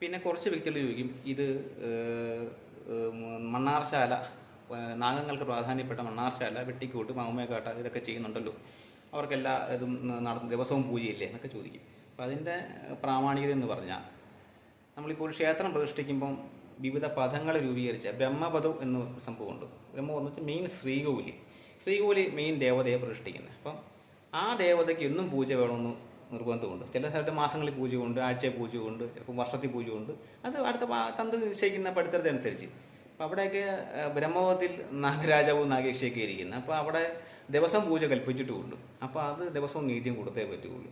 പിന്നെ കുറച്ച് വ്യക്തികൾ ചോദിക്കും ഇത് മണ്ണാർശാല നാഗങ്ങൾക്ക് പ്രാധാന്യപ്പെട്ട മണ്ണാർശാല വെട്ടിക്കൂട്ട് മാമയക്കാട്ട ഇതൊക്കെ ചെയ്യുന്നുണ്ടല്ലോ. അവർക്കെല്ലാ ഇതും നടന്ന ദിവസവും പൂജയില്ലേ എന്നൊക്കെ ചോദിക്കും. അപ്പം അതിന്റെ പ്രാമാണികത എന്ന് പറഞ്ഞാൽ നമ്മളിപ്പോൾ ക്ഷേത്രം പ്രതിഷ്ഠിക്കുമ്പം വിവിധ പദങ്ങൾ രൂപീകരിച്ച ബ്രഹ്മപദം എന്ന് സംഭവമുണ്ട്. ബ്രഹ്മപദം എന്ന് വെച്ചാൽ മെയിൻ ശ്രീകോലി ശ്രീകോലി മെയിൻ ദേവതയെ പ്രതിഷ്ഠിക്കുന്നത്. അപ്പം ആ ദേവതയ്ക്ക് എന്നും പൂജ വേണമെന്ന് നിർബന്ധമുണ്ട്. ചില സ്ഥലത്ത് മാസങ്ങളിൽ പൂജയുണ്ട് ആഴ്ച പൂജയുണ്ട് ചിലപ്പോൾ വർഷത്തിൽ പൂജയുണ്ട്. അത് അടുത്ത തന്ത് നിശ്ചയിക്കുന്ന പഠിത്തത്തെ അനുസരിച്ച്. അപ്പം അവിടെയൊക്കെ ബ്രഹ്മവത്തിൽ നാഗരാജാവും നാഗേക്ഷിയൊക്കെ ഇരിക്കുന്നത് അപ്പോൾ അവിടെ ദിവസം പൂജ കൽപ്പിച്ചിട്ടുമുണ്ട്. അപ്പോൾ അത് ദിവസവും നീതിയും കൊടുത്തേ പറ്റുള്ളൂ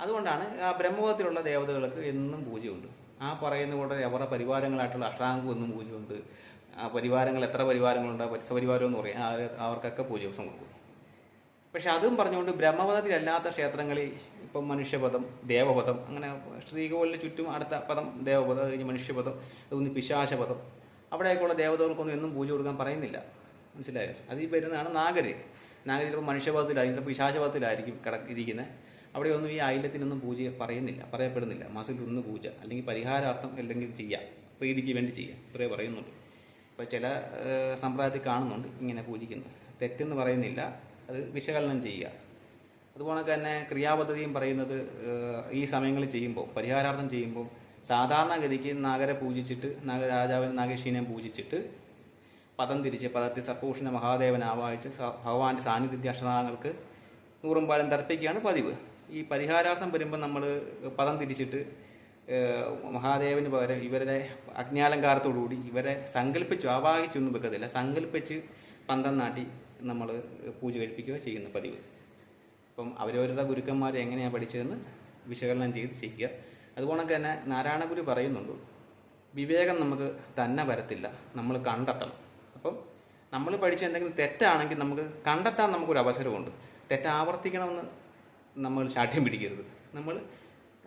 അതുകൊണ്ടാണ് ആ ബ്രഹ്മവത്തിലുള്ള ദേവതകൾക്ക് എന്നും പൂജയുണ്ട്. ആ പറയുന്ന കൂടെ അവരുടെ പരിവാരങ്ങളായിട്ടുള്ള അഷ്ടാംഗം എന്നും പൂജയുണ്ട്. ആ പരിവാരങ്ങൾ എത്ര പരിവാരങ്ങളുണ്ട് ആ പരിവാരം എന്ന് പറയും. അവർക്കൊക്കെ പൂജ ദിവസം കൊടുക്കും. പക്ഷെ അതും പറഞ്ഞുകൊണ്ട് ബ്രഹ്മപദത്തിലല്ലാത്ത ക്ഷേത്രങ്ങളിൽ ഇപ്പം മനുഷ്യപദം ദേവപദം അങ്ങനെ ശ്രീകോവിലിന് ചുറ്റും അടുത്ത പദം ദേവപദം അത് കഴിഞ്ഞ് മനുഷ്യപദം അതൊന്ന് പിശാശപദം. അവിടെയൊക്കെയുള്ള ദേവതകൾക്കൊന്നും എന്നും പൂജ കൊടുക്കാൻ പറയുന്നില്ല. മനസ്സിലായോ? അത് ഈ വരുന്നതാണ് നാഗര്. നാഗര് ചിലപ്പോൾ മനുഷ്യപദത്തിലായിരിക്കും ചിലപ്പോൾ പിശാചപദത്തിലായിരിക്കും കിട ഇരിക്കുന്നത് അവിടെയൊന്നും ഈ ഐലത്തിനൊന്നും പൂജ പറയുന്നില്ല പറയപ്പെടുന്നില്ല. മാസത്തിൽ ഒന്ന് പൂജ അല്ലെങ്കിൽ പരിഹാരാർത്ഥം അല്ലെങ്കിൽ ചെയ്യാം പ്രീതിക്ക് വേണ്ടി ചെയ്യാം. ഇത്രേ പറയുന്നുണ്ട് ഇപ്പോൾ ചില സമ്പ്രദായത്തിൽ കാണുന്നുണ്ട് ഇങ്ങനെ പൂജിക്കുന്നത്. തെറ്റെന്ന് പറയുന്നില്ല. അത് വിശകലനം ചെയ്യുക. അതുപോലെ തന്നെ ക്രിയാപദ്ധതിയും പറയുന്നത് ഈ സമയങ്ങളിൽ ചെയ്യുമ്പോൾ പരിഹാരാർത്ഥം ചെയ്യുമ്പോൾ സാധാരണഗതിക്ക് നാഗരെ പൂജിച്ചിട്ട് നാഗരാജാവിനെ നാഗേശീനെ പൂജിച്ചിട്ട് പദം തിരിച്ച് പദത്തിൽ സർപ്പൂഷണ മഹാദേവനെ ആവാഹിച്ച് ഭഗവാന്റെ സാന്നിധ്യ അക്ഷരങ്ങൾക്ക് നൂറും പാലും തർപ്പിക്കുകയാണ് പതിവ്. ഈ പരിഹാരാർത്ഥം വരുമ്പോൾ നമ്മൾ പദം തിരിച്ചിട്ട് മഹാദേവന് പകരം ഇവരുടെ അജ്ഞാലങ്കാരത്തോടുകൂടി ഇവരെ സങ്കല്പിച്ചു ആവാഹിച്ചൊന്നും വെക്കത്തില്ല. സങ്കല്പിച്ച് പന്തം നാട്ടി നമ്മൾ പൂജ കഴിപ്പിക്കുകയോ ചെയ്യുന്ന പതിവ്. അപ്പം അവരവരുടെ ഗുരുക്കന്മാർ എങ്ങനെയാണ് പഠിച്ചതെന്ന് വിശകലനം ചെയ്ത് ചെയ്യുക അതുപോലെ തന്നെ നാരായണഗുരു പറയുന്നുണ്ട്. വിവേകം നമുക്ക് തന്നെ വരത്തില്ല. നമ്മൾ കണ്ടെത്തണം. അപ്പം നമ്മൾ പഠിച്ച എന്തെങ്കിലും തെറ്റാണെങ്കിൽ നമുക്ക് കണ്ടെത്താൻ നമുക്കൊരു അവസരമുണ്ട്. തെറ്റ് ആവർത്തിക്കണമെന്ന് നമ്മൾ ശാഠ്യം പിടിക്കരുത്. നമ്മൾ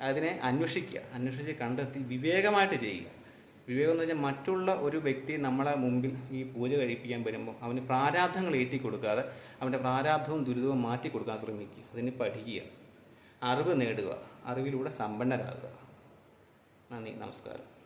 അതിനെ അന്വേഷിക്കുക. അന്വേഷിച്ച് കണ്ടെത്തി വിവേകമായിട്ട് ചെയ്യുക. വിവേകം എന്ന് പറഞ്ഞാൽ മറ്റുള്ള ഒരു വ്യക്തി നമ്മളെ മുമ്പിൽ ഈ പൂജ കഴിപ്പിക്കാൻ വരുമ്പോൾ അവന് പ്രാരാബ്ധങ്ങൾ ഏറ്റി കൊടുക്കാതെ അവന്റെ പ്രാരാബ്ധവും ദുരിതവും മാറ്റി കൊടുക്കാൻ ശ്രമിക്കുക. അതിന് പഠിക്കുക. അറിവ് നേടുക. അറിവിലൂടെ സമ്പന്നരാകുക. നന്ദി. നമസ്കാരം.